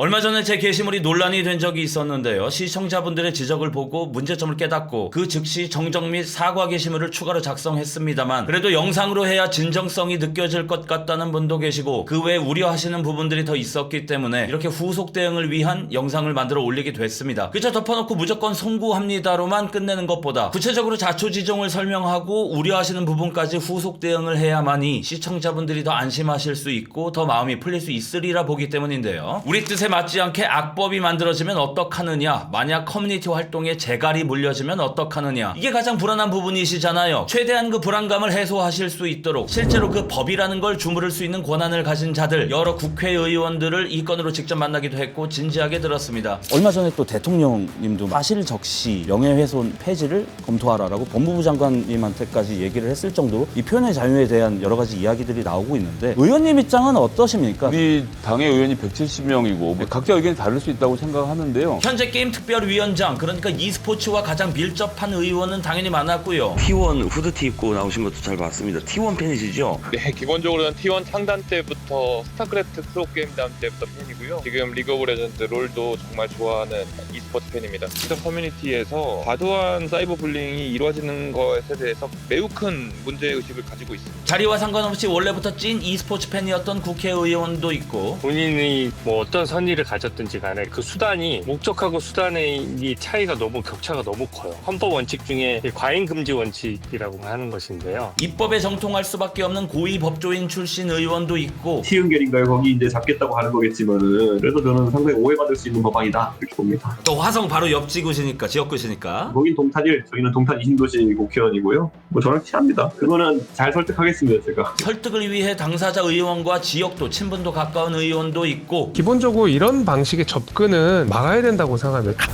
얼마 전에 제 게시물이 논란이 된 적이 있었는데요. 시청자분들의 지적을 보고 문제점을 깨닫고 그 즉시 정정 및 사과 게시물을 추가로 작성했습니다만 그래도 영상으로 해야 진정성이 느껴질 것 같다는 분도 계시고 그 외에 우려하시는 부분들이 더 있었기 때문에 이렇게 후속 대응을 위한 영상을 만들어 올리게 됐습니다. 그저 덮어놓고 무조건 송구합니다로만 끝내는 것보다 구체적으로 자초지종을 설명하고 우려하시는 부분까지 후속 대응을 해야만이 시청자분들이 더 안심하실 수 있고 더 마음이 풀릴 수 있으리라 보기 때문인데요. 우리 뜻에 맞지 않게 악법이 만들어지면 어떡하느냐? 만약 커뮤니티 활동에 재갈이 물려지면 어떡하느냐? 이게 가장 불안한 부분이시잖아요. 최대한 그 불안감을 해소하실 수 있도록 실제로 그 법이라는 걸 주무를 수 있는 권한을 가진 자들 여러 국회의원들을 이 건으로 직접 만나기도 했고 진지하게 들었습니다. 얼마 전에 또 대통령님도 사실 적시 명예훼손 폐지를 검토하라라고 법무부 장관님한테까지 얘기를 했을 정도로 이 표현의 자유에 대한 여러 가지 이야기들이 나오고 있는데 의원님 입장은 어떠십니까? 우리 당의 의원이 170명이고 각자 의견이 다를 수 있다고 생각하는데요. 현재 게임 특별위원장 그러니까 e스포츠와 가장 밀접한 의원은 당연히 많았고요. T1 후드티 입고 나오신 것도 잘 봤습니다. T1 팬이시죠? 네, 기본적으로는 T1 창단 때부터 스타크래프트 프로게임단 때부터 팬이고요. 지금 리그 오브 레전드 롤도 정말 좋아하는 e스포츠 팬입니다. 트위터 커뮤니티에서 과도한 사이버 불링이 이루어지는 것에 대해서 매우 큰 문제의식을 가지고 있습니다. 자리와 상관없이 원래부터 찐 e스포츠 팬이었던 국회의원도 있고 본인이 뭐 어떤 선 의를 가졌든지 간에 그 수단이 목적하고 수단의 이 차이가 너무 격차가 너무 커요. 헌법 원칙 중에 이 과잉 금지 원칙이라고 하는 것인데요. 입법에 정통할 수밖에 없는 고위 법조인 출신 의원도 있고 티은결인가요? 거기 이제 잡겠다고 하는 거겠지만은 그래도 저는 상당히 오해받을 수 있는 법안이다 이렇게 봅니다. 또 화성 바로 옆 지구시니까 지역구시니까 거긴 동탄일, 저희는 동탄 이신도시 국회의원이고요. 뭐 저랑 친합니다. 그거는 잘 설득하겠습니다 제가. 설득을 위해 당사자 의원과 지역도 친분도 가까운 의원도 있고 기본적으로 이런 방식의 접근은 막아야 된다고 생각합니다.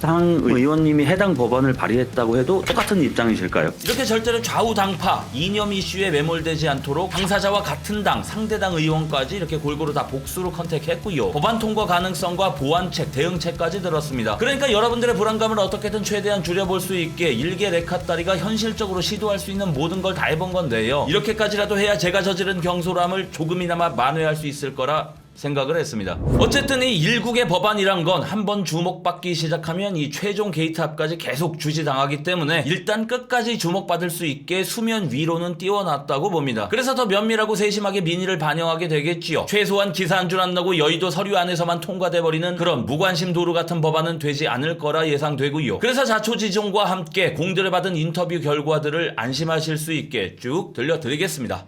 당 의원님이 해당 법안을 발의했다고 해도 똑같은 입장이실까요? 이렇게 절대로 좌우 당파 이념 이슈에 매몰되지 않도록 당사자와 같은 당 상대 당 의원까지 이렇게 골고루 다 복수로 컨택했고요 법안 통과 가능성과 보완책 대응책까지 들었습니다 그러니까 여러분들의 불안감을 어떻게든 최대한 줄여볼 수 있게 일개 레카다리가 현실적으로 시도할 수 있는 모든 걸 다 해본 건데요 이렇게까지라도 해야 제가 저지른 경솔함을 조금이나마 만회할 수 있을 거라 생각을 했습니다. 어쨌든 이 일국의 법안이란 건 한 번 주목받기 시작하면 이 최종 게이트업까지 계속 주시당하기 때문에 일단 끝까지 주목받을 수 있게 수면 위로는 띄워놨다고 봅니다. 그래서 더 면밀하고 세심하게 민의를 반영하게 되겠지요. 최소한 기사 한 줄 안 나고 여의도 서류 안에서만 통과돼 버리는 그런 무관심 도로 같은 법안은 되지 않을 거라 예상되고요. 그래서 자초지종과 함께 공들여 받은 인터뷰 결과들을 안심하실 수 있게 쭉 들려드리겠습니다.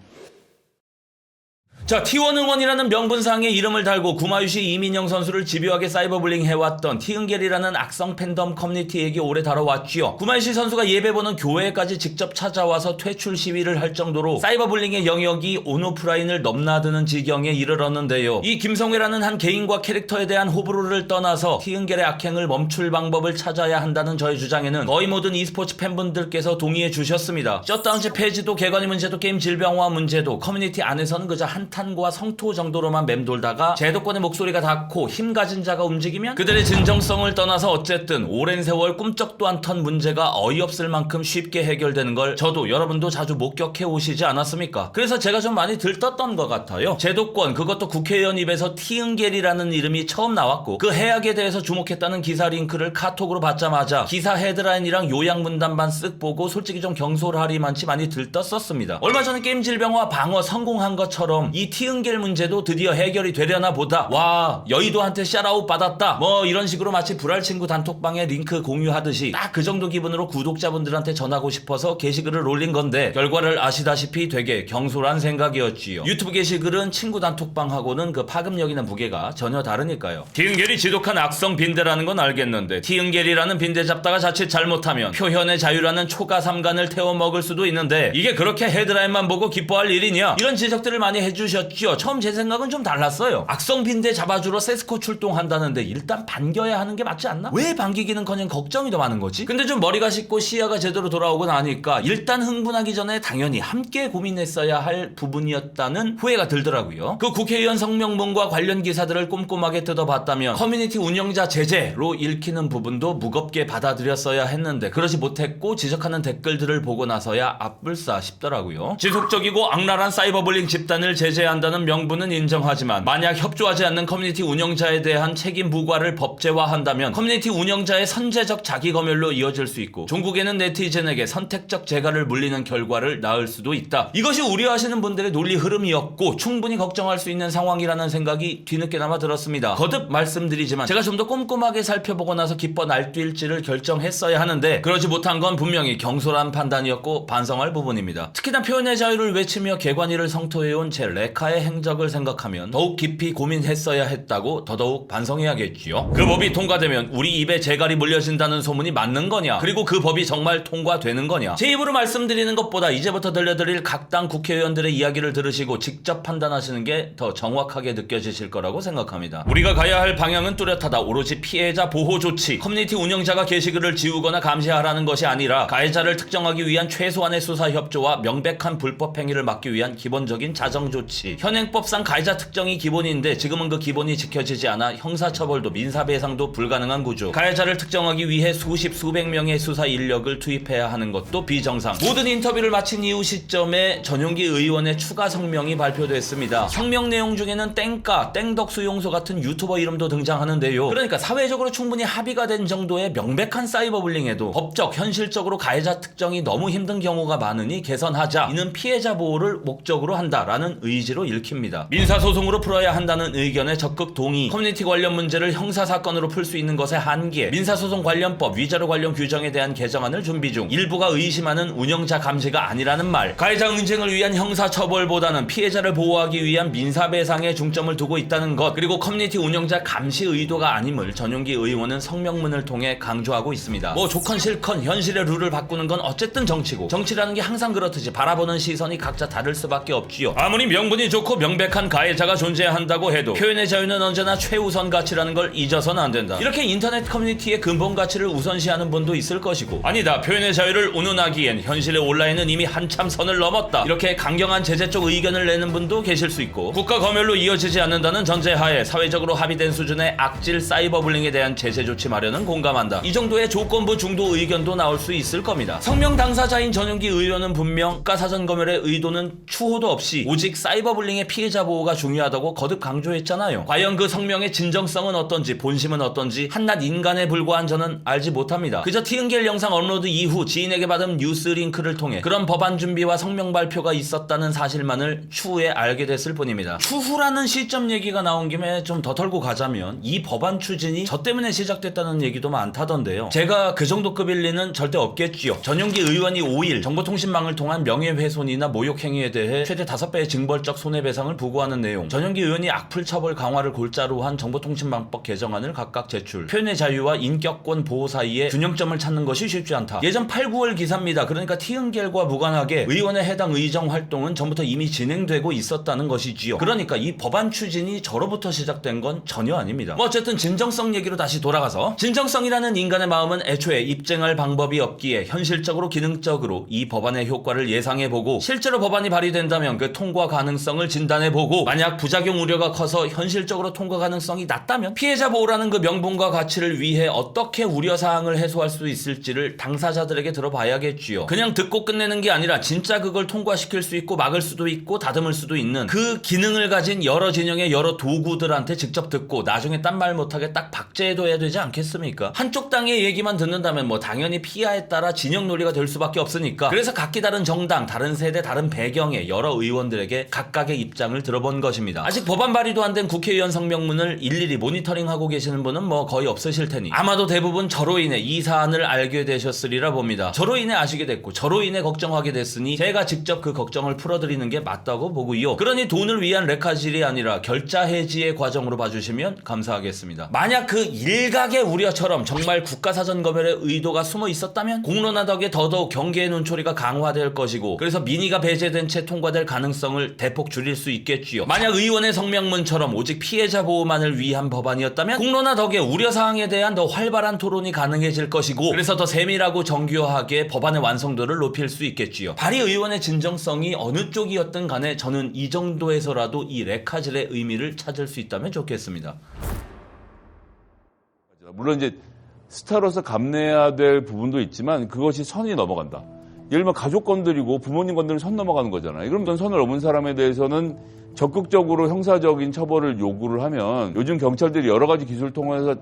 자, T1 응원이라는 명분상의 이름을 달고 구마유시 이민영 선수를 집요하게 사이버블링 해왔던 티은겔이라는 악성 팬덤 커뮤니티에게 오래 다뤄왔지요. 구마유시 선수가 예배보는 교회까지 직접 찾아와서 퇴출 시위를 할 정도로 사이버블링의 영역이 온오프라인을 넘나드는 지경에 이르렀는데요. 이 김성회라는 한 개인과 캐릭터에 대한 호불호를 떠나서 티은겔의 악행을 멈출 방법을 찾아야 한다는 저의 주장에는 거의 모든 e스포츠 팬분들께서 동의해 주셨습니다. 셧다운제 폐지도 개관이 문제도 게임 질병화 문제도 커뮤니티 안에서는 그저 한 탄과 성토 정도로만 맴돌다가 제도권의 목소리가 닿고 힘 가진 자가 움직이면 그들의 진정성을 떠나서 어쨌든 오랜 세월 꿈쩍도 않던 문제가 어이없을 만큼 쉽게 해결되는 걸 저도 여러분도 자주 목격해 오시지 않았습니까? 그래서 제가 좀 많이 들떴던 것 같아요. 제도권 그것도 국회의원 입에서 티은겔이라는 이름이 처음 나왔고 그 해악에 대해서 주목했다는 기사 링크를 카톡으로 받자마자 기사 헤드라인이랑 요약 문단만 쓱 보고 솔직히 좀 경솔하리만치 많이 들떴었습니다. 얼마 전에 게임 질병화 방어 성공한 것처럼 이 티은겔 문제도 드디어 해결이 되려나 보다. 와 여의도한테 샤라웃 받았다. 뭐 이런 식으로 마치 불알 친구 단톡방에 링크 공유하듯이 딱 그 정도 기분으로 구독자분들한테 전하고 싶어서 게시글을 올린 건데 결과를 아시다시피 되게 경솔한 생각이었지요. 유튜브 게시글은 친구 단톡방하고는 그 파급력이나 무게가 전혀 다르니까요. 티은겔이 지독한 악성 빈대라는 건 알겠는데 티은겔이라는 빈대 잡다가 자칫 잘못하면 표현의 자유라는 초가 삼간을 태워 먹을 수도 있는데 이게 그렇게 헤드라인만 보고 기뻐할 일이냐? 이런 지적들을 많이 해주 셨죠. 처음 제 생각은 좀 달랐어요. 악성 빈대 잡아주러 세스코 출동한다는데 일단 반겨야 하는 게 맞지 않나? 왜 반기기는커녕 걱정이 더 많은 거지? 근데 좀 머리가 식고 시야가 제대로 돌아오고 나니까 일단 흥분하기 전에 당연히 함께 고민했어야 할 부분이었다는 후회가 들더라고요. 그 국회의원 성명문과 관련 기사들을 꼼꼼하게 뜯어봤다면 커뮤니티 운영자 제재로 읽히는 부분도 무겁게 받아들였어야 했는데 그러지 못했고 지적하는 댓글들을 보고 나서야 앞불싸 싶더라고요. 지속적이고 악랄한 사이버블링 집단을 제재 하는 협조해야 한다는 명분은 인정하지만 만약 협조하지 않는 커뮤니티 운영자에 대한 책임 부과를 법제화한다면 커뮤니티 운영자의 선제적 자기 검열로 이어질 수 있고 종국에는 네티즌에게 선택적 재가를 물리는 결과를 낳을 수도 있다. 이것이 우려하시는 분들의 논리 흐름이었고 충분히 걱정할 수 있는 상황이라는 생각이 뒤늦게나마 들었습니다. 거듭 말씀드리지만 제가 좀 더 꼼꼼하게 살펴보고 나서 기뻐 날뛸지를 결정했어야 하는데 그러지 못한 건 분명히 경솔한 판단이었고 반성할 부분입니다. 특히나 표현의 자유를 외치며 개관일을 성토해온 제 레카의 행적을 생각하면 더욱 깊이 고민했어야 했다고 더더욱 반성해야겠지요. 그 법이 통과되면 우리 입에 재갈이 물려진다는 소문이 맞는 거냐? 그리고 그 법이 정말 통과되는 거냐? 제 입으로 말씀드리는 것보다 이제부터 들려드릴 각 당 국회의원들의 이야기를 들으시고 직접 판단하시는 게 더 정확하게 느껴지실 거라고 생각합니다. 우리가 가야 할 방향은 뚜렷하다. 오로지 피해자 보호 조치, 커뮤니티 운영자가 게시글을 지우거나 감시하라는 것이 아니라 가해자를 특정하기 위한 최소한의 수사 협조와 명백한 불법 행위를 막기 위한 기본적인 자정 조치. 현행법상 가해자 특정이 기본인데 지금은 그 기본이 지켜지지 않아 형사처벌도 민사배상도 불가능한 구조. 가해자를 특정하기 위해 수십 수백 명의 수사 인력을 투입해야 하는 것도 비정상. 모든 인터뷰를 마친 이후 시점에 전용기 의원의 추가 성명이 발표됐습니다. 성명 내용 중에는 땡까, 땡덕수 용소 같은 유튜버 이름도 등장하는데요. 그러니까 사회적으로 충분히 합의가 된 정도의 명백한 사이버 불링에도 법적, 현실적으로 가해자 특정이 너무 힘든 경우가 많으니 개선하자. 이는 피해자 보호를 목적으로 한다라는 의지 로 읽힙니다. 민사소송으로 풀어야 한다는 의견에 적극 동의. 커뮤니티 관련 문제를 형사사건으로 풀 수 있는 것의 한계. 민사소송 관련법, 위자료 관련 규정에 대한 개정안을 준비 중. 일부가 의심하는 운영자 감시가 아니라는 말. 가해자 응징을 위한 형사처벌보다는 피해자를 보호하기 위한 민사배상에 중점을 두고 있다는 것. 그리고 커뮤니티 운영자 감시 의도가 아님을 전용기 의원은 성명문을 통해 강조하고 있습니다. 뭐 좋건 싫건 현실의 룰을 바꾸는 건 어쨌든 정치고 정치라는 게 항상 그렇듯이 바라보는 시선이 각자 다를 수밖에 없지요. 아무리 명분 이 좋고 명백한 가해자가 존재해야 한다고 해도 표현의 자유는 언제나 최우선 가치라는 걸 잊어서는 안 된다. 이렇게 인터넷 커뮤니티의 근본 가치를 우선시하는 분도 있을 것이고 아니다 표현의 자유를 운운하기엔 현실의 온라인은 이미 한참 선을 넘었다. 이렇게 강경한 제재 쪽 의견을 내는 분도 계실 수 있고 국가 검열로 이어지지 않는다는 전제하에 사회적으로 합의된 수준의 악질 사이버 불링에 대한 제재 조치 마련은 공감한다. 이 정도의 조건부 중도 의견도 나올 수 있을 겁니다. 성명 당사자인 전용기 의원은 분명 국가 사전 검열의 의도는 추호도 없이 오직 사이버 불링의 피해자 보호가 중요하다고 거듭 강조했잖아요. 과연 그 성명의 진정성은 어떤지 본심은 어떤지 한낱 인간에 불과한 저는 알지 못합니다. 그저 티은겔 영상 업로드 이후 지인에게 받은 뉴스 링크를 통해 그런 법안 준비와 성명 발표가 있었다는 사실만을 추후에 알게 됐을 뿐입니다. 추후라는 시점 얘기가 나온 김에 좀 더 털고 가자면 이 법안 추진이 저 때문에 시작됐다는 얘기도 많다던데요. 제가 그 정도 급일 리는 절대 없겠지요. 전용기 의원이 5일 정보통신망을 통한 명예훼손이나 모욕 행위에 대해 최대 5배의 징벌적 손해배상을 부과하는 내용. 전용기 의원이 악플 처벌 강화를 골자로 한 정보통신망법 개정안을 각각 제출. 표현의 자유와 인격권 보호 사이에 균형점을 찾는 것이 쉽지 않다. 예전 8, 9월 기사입니다. 그러니까 티은겔과 무관하게 의원의 해당 의정 활동은 전부터 이미 진행되고 있었다는 것이지요. 그러니까 이 법안 추진이 저로부터 시작된 건 전혀 아닙니다. 뭐 어쨌든 진정성 얘기로 다시 돌아가서 진정성이라는 인간의 마음은 애초에 입증할 방법이 없기에 현실적으로 기능적으로 이 법안의 효과를 예상해보고 실제로 법안이 발의된다면 그 통과 가능성 을 진단해보고 만약 부작용 우려가 커서 현실적으로 통과 가능성이 낮다면 피해자 보호라는 그 명분과 가치를 위해 어떻게 우려사항을 해소할 수 있을지를 당사자들에게 들어봐야겠지요. 그냥 듣고 끝내는 게 아니라 진짜 그걸 통과시킬 수 있고 막을 수도 있고 다듬을 수도 있는 그 기능을 가진 여러 진영의 여러 도구들한테 직접 듣고 나중에 딴 말 못하게 딱 박제해둬야 되지 않겠습니까? 한쪽 당의 얘기만 듣는다면 뭐 당연히 피하에 따라 진영 논리가 될 수밖에 없으니까 그래서 각기 다른 정당, 다른 세대, 다른 배경의 여러 의원들에게 각 각의 입장을 들어본 것입니다. 아직 법안 발의도 안 된 국회의원 성명문을 일일이 모니터링하고 계시는 분은 뭐 거의 없으실 테니 아마도 대부분 저로 인해 이 사안을 알게 되셨으리라 봅니다. 저로 인해 아시게 됐고 저로 인해 걱정하게 됐으니 제가 직접 그 걱정을 풀어드리는 게 맞다고 보고요. 그러니 돈을 위한 레카질이 아니라 결자 해지의 과정으로 봐주시면 감사하겠습니다. 만약 그 일각의 우려처럼 정말 국가사전 검열의 의도가 숨어 있었다면 공론화 덕에 더더욱 경계의 눈초리가 강화될 것이고 그래서 민의가 배제된 채 통과될 가능성을 대폭 줄일 수 있겠지요. 만약 의원의 성명문처럼 오직 피해자 보호만을 위한 법안이었다면 공론화 덕에 우려 사항에 대한 더 활발한 토론이 가능해질 것이고 그래서 더 세밀하고 정교하게 법안의 완성도를 높일 수 있겠지요. 발의 의원의 진정성이 어느 쪽이었든 간에 저는 이 정도에서라도 이 레카질의 의미를 찾을 수 있다면 좋겠습니다. 물론 이제 스타로서 감내해야 될 부분도 있지만 그것이 선이 넘어간다. 예를 들면 가족 건드리고 부모님 건드리면 선 넘어가는 거잖아요. 그럼 전 선을 넘은 사람에 대해서는 적극적으로 형사적인 처벌을 요구를 하면 요즘 경찰들이 여러 가지 기술을 통해서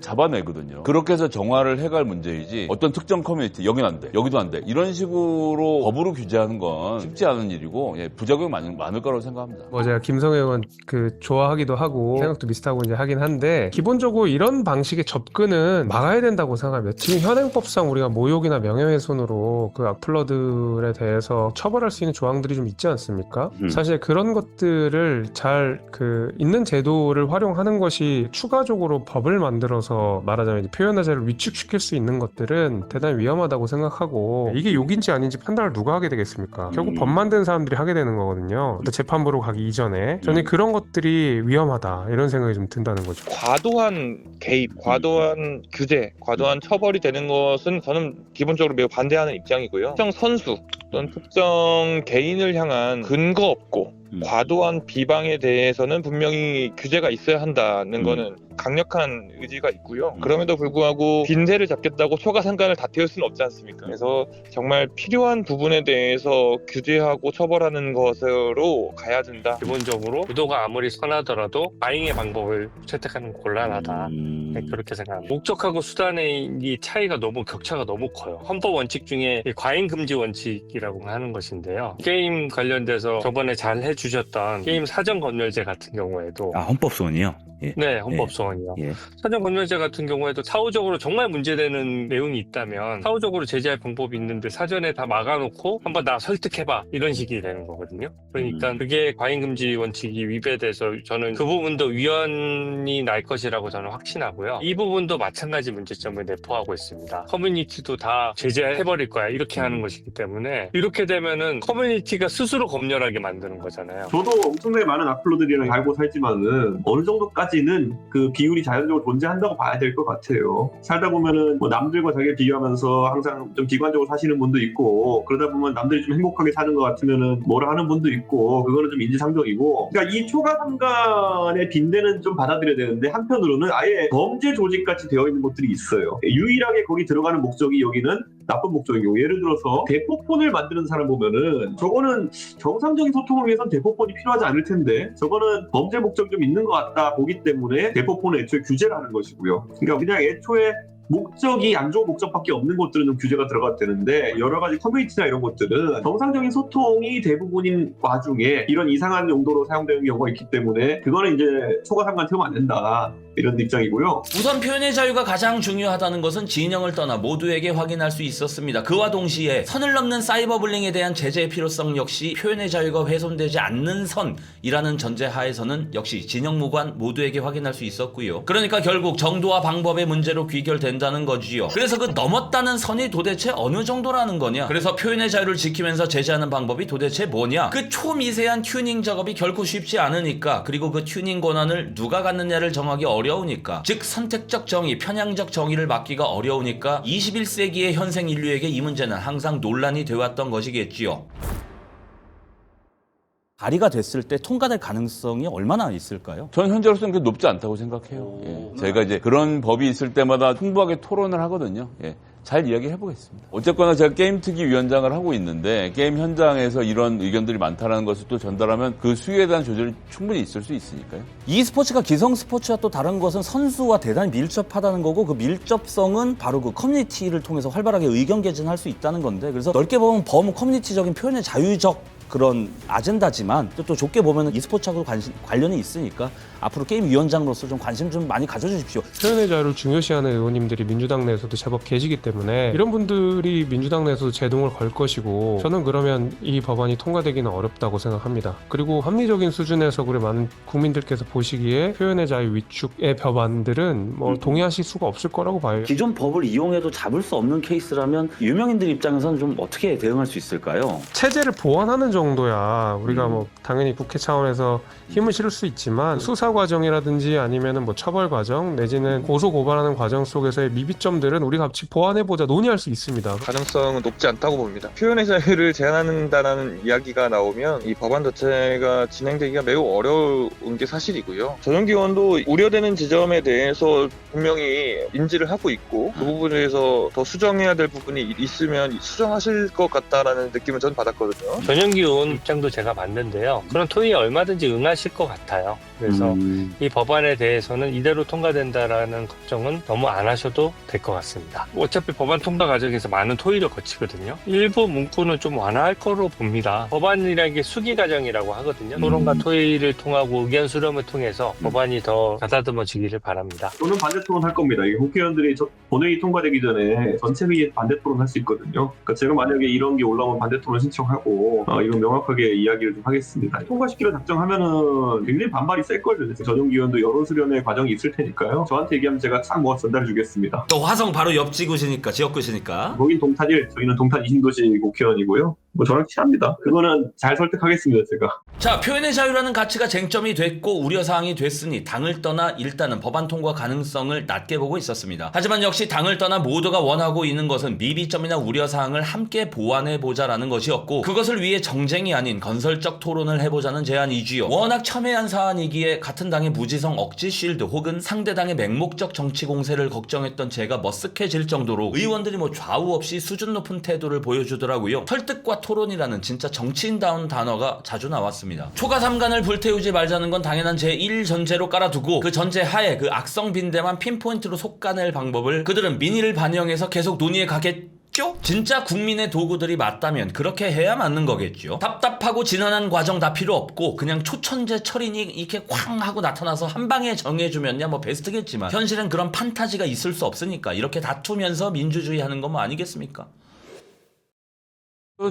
잡아내거든요. 그렇게 해서 정화를 해갈 문제이지 어떤 특정 커뮤니티 여긴 안 돼, 여기도 안 돼. 이런 식으로 법으로 규제하는 건 쉽지 않은 일이고 예, 부작용이 많을, 많을 거라고 생각합니다. 뭐 제가 김성애 의원 그 좋아하기도 하고 생각도 비슷하고 이제 하긴 한데 기본적으로 이런 방식의 접근은 막아야 된다고 생각합니다. 지금 현행법상 우리가 모욕이나 명예훼손으로 그 악플러들에 대해서 처벌할 수 있는 조항들이 좀 있지 않습니까? 음. 사실 그런 것들을 잘 그 있는 제도를 활용하는 것이 추가적으로 법을 만들어서 말하자면 이제 표현의 자유를 위축시킬 수 있는 것들은 대단히 위험하다고 생각하고 이게 욕인지 아닌지 판단을 누가 하게 되겠습니까? 결국 음. 법 만든 사람들이 하게 되는 거거든요. 근데 재판부로 가기 이전에 저는 음. 그런 것들이 위험하다 이런 생각이 좀 든다는 거죠. 과도한 개입, 과도한 규제, 과도한 처벌이 되는 것은 저는 기본적으로 매우 반대하는 입장이고요. 특정 선수 또는 특정 개인을 향한 근거 없고 음. 과도한 비방에 대해서는 분명히 규제가 있어야 한다는 음. 거는 강력한 의지가 있고요. 음. 그럼에도 불구하고 빈대를 잡겠다고 초가상간을 다 태울 수는 없지 않습니까? 그래서 정말 필요한 부분에 대해서 규제하고 처벌하는 것으로 가야 된다. 기본적으로 의도가 아무리 선하더라도 마잉의 방법을 채택하는 건 곤란하다. 음. 네, 그렇게 생각합니다. 목적하고 수단의 이 차이가 너무 격차가 너무 커요. 헌법 원칙 중에 이 과잉 금지 원칙이라 고 하는 것인데요. 게임 관련돼서 저번에 잘 해주셨던 게임 사전 검열제 같은 경우에도 아 헌법 소원이요? 예. 네, 헌법 소원이요. 예. 사전 검열제 같은 경우에도 사후적으로 정말 문제되는 내용이 있다면 사후적으로 제재할 방법이 있는데 사전에 다 막아놓고 한번 나 설득해봐 이런 식이 되는 거거든요. 그러니까 음. 그게 과잉금지 원칙이 위배돼서 저는 그 부분도 위헌이 날 것이라고 저는 확신하고요. 이 부분도 마찬가지 문제점을 내포하고 있습니다. 커뮤니티도 다 제재해버릴 거야 이렇게 하는 것이기 때문에 이렇게 되면은 커뮤니티가 스스로 검열하게 만드는 거잖아요. 저도 엄청나게 많은 악플러들이랑 알고 살지만은 어느 정도까지 는 그 비율이 자연적으로 존재한다고 봐야 될 것 같아요. 살다 보면은 뭐 남들과 자기를 비교하면서 항상 좀 비관적으로 사시는 분도 있고 그러다 보면 남들이 좀 행복하게 사는 것 같으면은 뭐라 하는 분도 있고 그거는 좀 인지상정이고 그러니까 이 초과상간의 빈대는 좀 받아들여야 되는데 한편으로는 아예 범죄 조직같이 되어 있는 것들이 있어요. 유일하게 거기 들어가는 목적이 여기는 나쁜 목적이고 예를 들어서 대포폰을 만드는 사람 보면은 저거는 정상적인 소통을 위해선 대포폰이 필요하지 않을 텐데 저거는 범죄 목적이 좀 있는 것 같다 보기 때문에 대포폰을 애초에 규제를 하는 것이고요. 그러니까 그냥 애초에 목적이 안 좋은 목적밖에 없는 것들은 좀 규제가 들어가야 되는데 여러 가지 커뮤니티나 이런 것들은 정상적인 소통이 대부분인 와중에 이런 이상한 용도로 사용되는 경우가 있기 때문에 그거는 이제 초과 상관 태우면 안 된다 이런 입장이고요. 우선 표현의 자유가 가장 중요하다는 것은 진영을 떠나 모두에게 확인할 수 있었습니다. 그와 동시에 선을 넘는 사이버 불링에 대한 제재의 필요성 역시 표현의 자유가 훼손되지 않는 선이라는 전제 하에서는 역시 진영 무관 모두에게 확인할 수 있었고요. 그러니까 결국 정도와 방법의 문제로 귀결된다는 거지요. 그래서 그 넘었다는 선이 도대체 어느 정도라는 거냐? 그래서 표현의 자유를 지키면서 제재하는 방법이 도대체 뭐냐? 그 초미세한 튜닝 작업이 결코 쉽지 않으니까 그리고 그 튜닝 권한을 누가 갖느냐를 정하기 어려 우니까 즉 선택적 정의, 편향적 정의를 막기가 어려우니까 21세기의 현생 인류에게 이 문제는 항상 논란이 되어왔던 것이겠지요. 발의가 됐을 때 통과될 가능성이 얼마나 있을까요? 저는 현재로서는 그게 높지 않다고 생각해요. 예. 저희가 이제 그런 법이 있을 때마다 풍부하게 토론을 하거든요. 예. 잘 이야기해 보겠습니다. 어쨌거나 제가 게임 특위 위원장을 하고 있는데 게임 현장에서 이런 의견들이 많다는 것을 또 전달하면 그 수위에 대한 조절이 충분히 있을 수 있으니까요. 이 스포츠가 기성 스포츠와 또 다른 것은 선수와 대단히 밀접하다는 거고 그 밀접성은 바로 그 커뮤니티를 통해서 활발하게 의견 개진할 수 있다는 건데 그래서 넓게 보면 범 커뮤니티적인 표현의 자유적 그런 아젠다지만 또, 또 좁게 보면 e스포츠하고 관심, 관련이 있으니까 앞으로 게임 위원장으로서 좀 관심 좀 많이 가져주십시오. 표현의 자유를 중요시하는 의원님들이 민주당 내에서도 제법 계시기 때문에 이런 분들이 민주당 내에서도 제동을 걸 것이고 저는 그러면 이 법안이 통과되기는 어렵다고 생각합니다. 그리고 합리적인 수준에서 우리 많은 국민들께서 보시기에 표현의 자유 위축의 법안들은 뭐 동의하실 수가 없을 거라고 봐요. 기존 법을 이용해도 잡을 수 없는 케이스라면 유명인들 입장에서는 좀 어떻게 대응할 수 있을까요? 체제를 보완하는 정도야 우리가 뭐 당연히 국회 차원에서 힘을 실을 수 있지만 수사 과정이라든지 아니면은 뭐 처벌 과정 내지는 고소 고발하는 과정 속에서의 미비점들은 우리가 같이 보완해 보자 논의할 수 있습니다. 가능성은 높지 않다고 봅니다. 표현의 자유를 제한한다는 이야기가 나오면 이 법안 자체가 진행되기가 매우 어려운 게 사실이고요. 전용기원도 우려되는 지점에 대해서 분명히 인지를 하고 있고 그 부분에서 더 수정해야 될 부분이 있으면 수정하실 것 같다라는 느낌을 저는 받았거든요. 전용기 의원 입장도 제가 봤는데요. 그런 토의에 얼마든지 응하실 것 같아요. 그래서 음, 이 법안에 대해서는 이대로 통과된다라는 걱정은 너무 안 하셔도 될 것 같습니다. 어차피 법안 통과 과정에서 많은 토의를 거치거든요. 일부 문구는 좀 완화할 거로 봅니다. 법안이라는 게 수기 과정이라고 하거든요. 토론과 토의를 통하고 의견 수렴을 통해서 법안이 더 가다듬어지기를 바랍니다. 저는 반대 토론 할 겁니다. 이 국회의원들이 저 본회의 통과되기 전에 전체 회의에 반대 토론 할 수 있거든요. 그러니까 제가 만약에 이런 게 올라오면 반대 토론 신청하고 어, 이건 명확하게 이야기를 좀 하겠습니다. 통과시키려 작정하면은 굉장히 반발이 셀걸요. 전용 기원도 여론 수렴의 과정이 있을 테니까요. 저한테 얘기하면 제가 싹 모아 전달해 주겠습니다. 또 화성 바로 옆 지구시니까 지역구시니까. 거긴 동탄일, 저희는 동탄 이신도시 국회의원이고요. 뭐 저랑 친합니다. 그거는 잘 설득하겠습니다, 제가. 자, 표현의 자유라는 가치가 쟁점이 됐고 우려사항이 됐으니 당을 떠나 일단은 법안 통과 가능성을 낮게 보고 있었습니다. 하지만 역시 당을 떠나 모두가 원하고 있는 것은 미비점이나 우려사항을 함께 보완해보자라는 것이었고 그것을 위해 정쟁이 아닌 건설적 토론을 해보자는 제안이지요. 워낙 첨예한 사안이기에 같은 당의 무지성 억지 쉴드 혹은 상대 당의 맹목적 정치 공세를 걱정했던 제가 머쓱해질 정도로 의원들이 뭐 좌우 없이 수준 높은 태도를 보여주더라고요. 설득과 토론이라는 진짜 정치인다운 단어가 자주 나왔습니다. 초가 삼간을 불태우지 말자는 건 당연한 제1 전제로 깔아두고 그 전제 하에 그 악성 빈대만 핀포인트로 속가낼 방법을 그들은 민의를 반영해서 계속 논의해 가겠죠? 진짜 국민의 도구들이 맞다면 그렇게 해야 맞는 거겠죠. 답답하고 지난한 과정 다 필요 없고 그냥 초천재 철인이 이렇게 쾅 하고 나타나서 한 방에 정해주면야 뭐 베스트겠지만 현실은 그런 판타지가 있을 수 없으니까 이렇게 다투면서 민주주의 하는 건 뭐 아니겠습니까?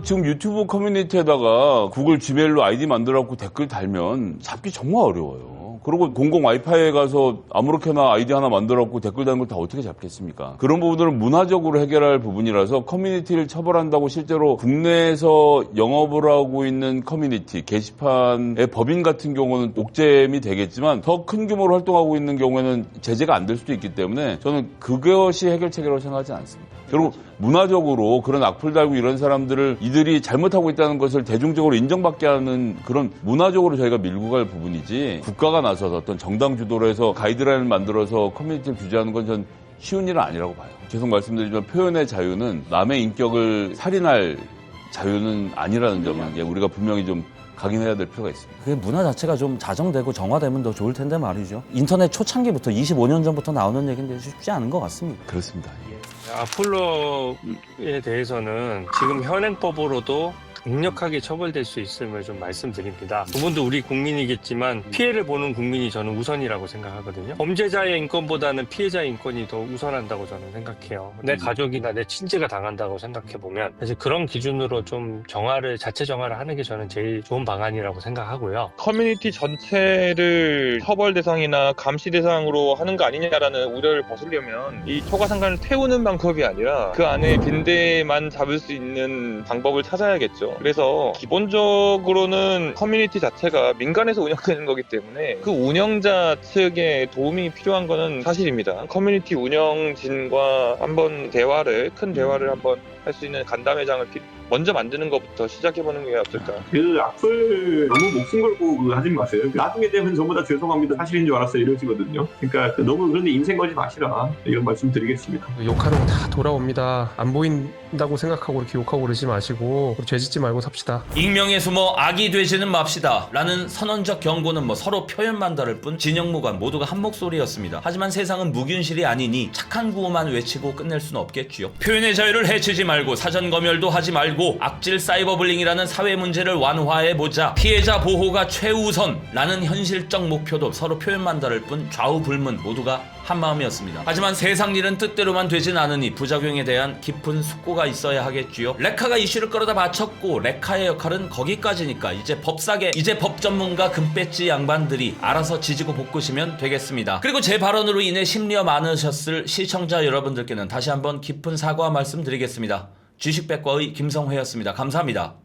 지금 유튜브 커뮤니티에다가 구글 지메일로 아이디 만들어갖고 댓글 달면 잡기 정말 어려워요. 그리고 공공 와이파이에 가서 아무렇게나 아이디 하나 만들어갖고 댓글 다는 걸 다 어떻게 잡겠습니까? 그런 부분들은 문화적으로 해결할 부분이라서 커뮤니티를 처벌한다고 실제로 국내에서 영업을 하고 있는 커뮤니티, 게시판의 법인 같은 경우는 옥죄임이 되겠지만 더 큰 규모로 활동하고 있는 경우에는 제재가 안 될 수도 있기 때문에 저는 그것이 해결책이라고 생각하지 않습니다. 결국 문화적으로 그런 악플 달고 이런 사람들을 이들이 잘못하고 있다는 것을 대중적으로 인정받게 하는 그런 문화적으로 저희가 밀고 갈 부분이지 국가가 나서서 어떤 정당 주도로 해서 가이드라인을 만들어서 커뮤니티를 규제하는 건 전 쉬운 일은 아니라고 봐요. 계속 말씀드리지만 표현의 자유는 남의 인격을 살인할 자유는 아니라는 점은 예, 우리가 분명히 좀 각인해야 될 필요가 있습니다. 그 문화 자체가 좀 자정되고 정화되면 더 좋을 텐데 말이죠. 인터넷 초창기부터 25년 전부터 나오는 얘기인데 쉽지 않은 것 같습니다. 그렇습니다. 아폴로에 대해서는 지금 현행법으로도 강력하게 처벌될 수 있음을 좀 말씀드립니다. 그분도 우리 국민이겠지만 피해를 보는 국민이 저는 우선이라고 생각하거든요. 범죄자의 인권보다는 피해자의 인권이 더 우선한다고 저는 생각해요. 내 가족이나 내 친지가 당한다고 생각해 보면 사실 그런 기준으로 좀 정화를 자체 정화를 하는 게 저는 제일 좋은 방안이라고 생각하고요. 커뮤니티 전체를 처벌 대상이나 감시 대상으로 하는 거 아니냐라는 우려를 벗으려면 이 초과상관을 태우는 방법이 아니라 그 안에 빈대만 잡을 수 있는 방법을 찾아야겠죠. 그래서 기본적으로는 커뮤니티 자체가 민간에서 운영되는 거기 때문에 그 운영자 측의 도움이 필요한 거는 사실입니다. 커뮤니티 운영진과 한번 대화를 큰 대화를 한번 할 수 있는 간담회장을 피- 먼저 만드는 것부터 시작해보는 게 어떨까. 그 악플 너무 목숨 걸고 그 하지 마세요. 나중에 되면 전부 다 죄송합니다. 사실인 줄 알았어요. 이러시거든요. 그러니까 그 너무 그런데 인생 걸지 마시라. 이런 말씀 드리겠습니다. 욕하는 거 다 돌아옵니다. 안 보인다고 생각하고 이렇게 욕하고 그러지 마시고 죄짓지 말고 삽시다. 익명에 숨어 악이 되지는 맙시다 라는 선언적 경고는 뭐 서로 표현만 다를 뿐 진영 무관 모두가 한 목소리였습니다. 하지만 세상은 무균실이 아니니 착한 구호만 외치고 끝낼 수는 없겠지요. 표현의 자유를 해치지 말고 사전 검열도 하지 말고 악질 사이버블링이라는 사회 문제를 완화해 보자. 피해자 보호가 최우선라는 현실적 목표도 서로 표현만 다를 뿐 좌우불문 모두가 한 마음이었습니다. 하지만 세상 일은 뜻대로만 되진 않으니 부작용에 대한 깊은 숙고가 있어야 하겠지요. 레카가 이슈를 끌어다 바쳤고 레카의 역할은 거기까지니까 이제 법사계 이제 법 전문가 금배지 양반들이 알아서 지지고 볶으시면 되겠습니다. 그리고 제 발언으로 인해 심려 많으셨을 시청자 여러분들께는 다시 한번 깊은 사과 말씀드리겠습니다. 주식백과의 김성회였습니다. 감사합니다.